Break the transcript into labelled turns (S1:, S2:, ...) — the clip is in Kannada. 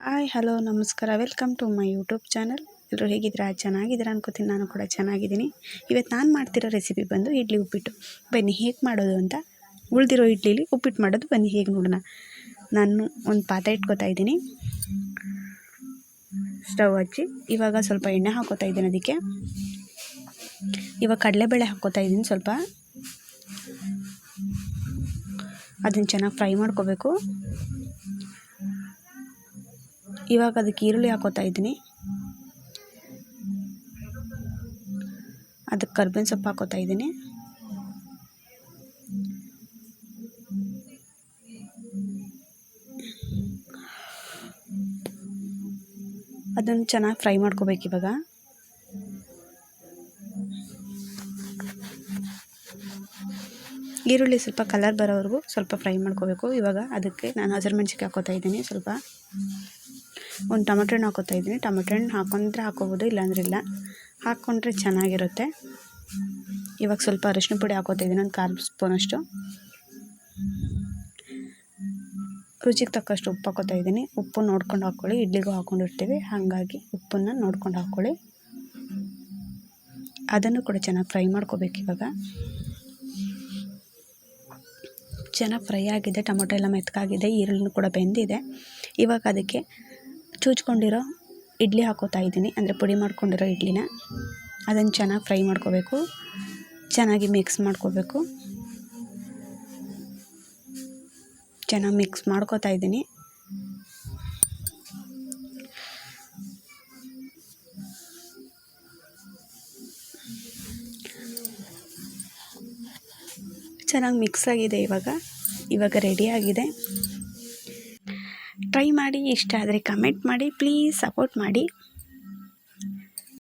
S1: ಹಾಯ್, ಹಲೋ, ನಮಸ್ಕಾರ. Welcome to my YouTube channel ಎಲ್ಲರೂ ಹೇಗಿದ್ದೀರಾ? ಚೆನ್ನಾಗಿದ್ದೀರಾ ಅನ್ಕೋತೀನಿ. ನಾನು ಕೂಡ ಚೆನ್ನಾಗಿದ್ದೀನಿ. ಇವತ್ತು ನಾನು ಮಾಡ್ತಿರೋ ರೆಸಿಪಿ ಬಂದು ಇಡ್ಲಿ ಉಪ್ಪಿಟ್ಟು. ಬನ್ನಿ, ಹೇಗೆ ಮಾಡೋದು ಅಂತ. ಉಳಿದಿರೋ ಇಡ್ಲಿಲಿ ಉಪ್ಪಿಟ್ಟು ಮಾಡೋದು. ಬನ್ನಿ, ಹೇಗೆ ನೋಡೋಣ. ನಾನು ಒಂದು ಪಾತ್ರೆ ಇಟ್ಕೋತಾ ಇದ್ದೀನಿ. ಸ್ಟವ್ ಹಚ್ಚಿ. ಇವಾಗ ಸ್ವಲ್ಪ ಎಣ್ಣೆ ಹಾಕೋತಾ ಇದ್ದೀನಿ ಅದಕ್ಕೆ. ಇವಾಗ ಕಡಲೆಬೇಳೆ ಹಾಕೋತಾ ಇದ್ದೀನಿ ಸ್ವಲ್ಪ. ಅದನ್ನು ಚೆನ್ನಾಗಿ ಫ್ರೈ ಮಾಡ್ಕೋಬೇಕು. ಇವಾಗ ಅದಕ್ಕೆ ಈರುಳ್ಳಿ ಹಾಕೋತಾ ಇದ್ದೀನಿ. ಅದಕ್ಕೆ ಕರ್ಬೇವಿನ ಸೊಪ್ಪು ಹಾಕೋತಾ ಇದ್ದೀನಿ. ಅದನ್ನು ಚೆನ್ನಾಗಿ ಫ್ರೈ ಮಾಡ್ಕೋಬೇಕು ಇವಾಗ. ಈರುಳ್ಳಿ ಸ್ವಲ್ಪ ಕಲರ್ ಬರೋವರೆಗೂ ಸ್ವಲ್ಪ ಫ್ರೈ ಮಾಡ್ಕೋಬೇಕು. ಇವಾಗ ಅದಕ್ಕೆ ನಾನು ಹಸಿರು ಮೆಣಸಿಗೆ ಹಾಕೋತಾ ಇದ್ದೀನಿ ಸ್ವಲ್ಪ. ಒಂದು ಟೊಮೆಟೊ ಹಣ್ಣು ಹಾಕೋತಾ ಇದ್ದೀನಿ. ಟೊಮೆಟೊ ಹಣ್ಣು ಹಾಕೊಂಡ್ರೆ ಹಾಕೋಬೋದು, ಇಲ್ಲಾಂದ್ರೆ ಇಲ್ಲ. ಹಾಕ್ಕೊಂಡ್ರೆ ಚೆನ್ನಾಗಿರುತ್ತೆ. ಇವಾಗ ಸ್ವಲ್ಪ ಅರಿಶಿನ ಪುಡಿ ಹಾಕೋತಾ ಇದ್ದೀನಿ, ಒಂದು ಕಾಲು ಸ್ಪೂನಷ್ಟು ರುಚಿಗೆ ತಕ್ಕಷ್ಟು ಉಪ್ಪು ಹಾಕೋತಾ ಇದ್ದೀನಿ. ಉಪ್ಪು ನೋಡ್ಕೊಂಡು ಹಾಕ್ಕೊಳ್ಳಿ ಇಡ್ಲಿಗೂ ಹಾಕ್ಕೊಂಡಿರ್ತೀವಿ ಹಾಗಾಗಿ ಉಪ್ಪನ್ನು ನೋಡ್ಕೊಂಡು ಹಾಕ್ಕೊಳ್ಳಿ ಅದನ್ನು ಕೂಡ ಚೆನ್ನಾಗಿ ಫ್ರೈ ಮಾಡ್ಕೋಬೇಕು ಇವಾಗ. ಚೆನ್ನಾಗಿ ಫ್ರೈ ಆಗಿದೆ. ಟೊಮೊಟೊ ಎಲ್ಲ ಮೆತ್ತಗಾಗಿದೆ ಈರುಳ್ಳಿನೂ ಕೂಡ ಬೆಂದಿದೆ. ಇವಾಗ ಅದಕ್ಕೆ ಚೂಚ್ಕೊಂಡಿರೋ ಇಡ್ಲಿ ಹಾಕೋತಾ ಇದ್ದೀನಿ. ಅಂದರೆ ಪುಡಿ ಮಾಡ್ಕೊಂಡಿರೋ ಇಡ್ಲಿನ. ಅದನ್ನು ಚೆನ್ನಾಗಿ ಫ್ರೈ ಮಾಡ್ಕೋಬೇಕು. ಚೆನ್ನಾಗಿ ಮಿಕ್ಸ್ ಮಾಡ್ಕೋಬೇಕು. ಚೆನ್ನಾಗಿ ಮಿಕ್ಸ್ ಮಾಡ್ಕೋತಾ ಇದ್ದೀನಿ. ಚೆನ್ನಾಗಿ ಮಿಕ್ಸ್ ಆಗಿದೆ ಇವಾಗ. ಇವಾಗ ರೆಡಿಯಾಗಿದೆ ಟ್ರೈ ಮಾಡಿ ಇಷ್ಟ ಆದರೆ ಕಮೆಂಟ್ ಮಾಡಿ ಪ್ಲೀಸ್ ಸಪೋರ್ಟ್ ಮಾಡಿ.